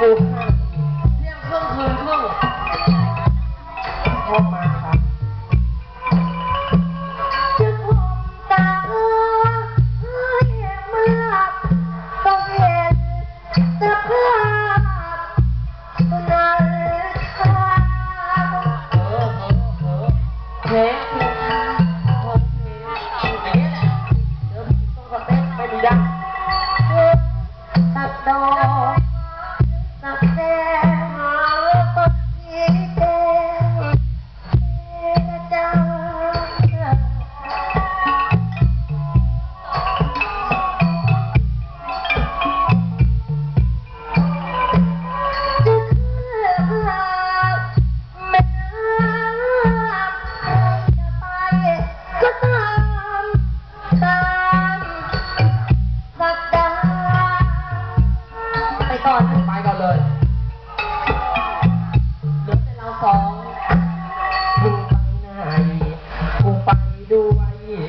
กูเที่ยงครึ่งคืนครึ่งชอบมาครับจะคงตาเอ้ยเมากต้องเห็นสภาพนั้นค่ะเออ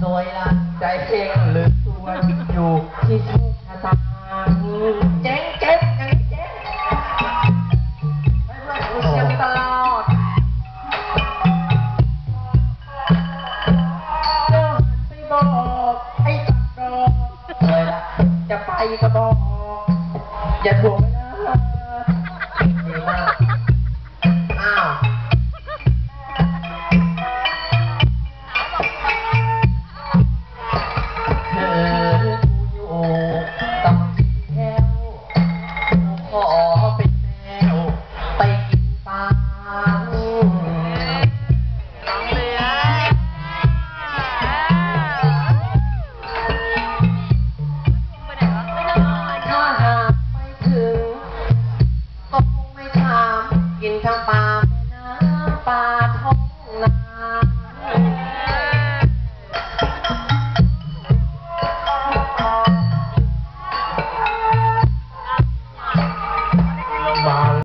สวยละใจเองหรือตัวอยู่ที่โชคชะตาเจ๊งเจ๊งอย่างนี้เจ๊งไม่ไม่กูเชียร์มึงตลอดเดินไปบอกไอ้ตัดรอเลยละจะไปก็บอกอย่าทวง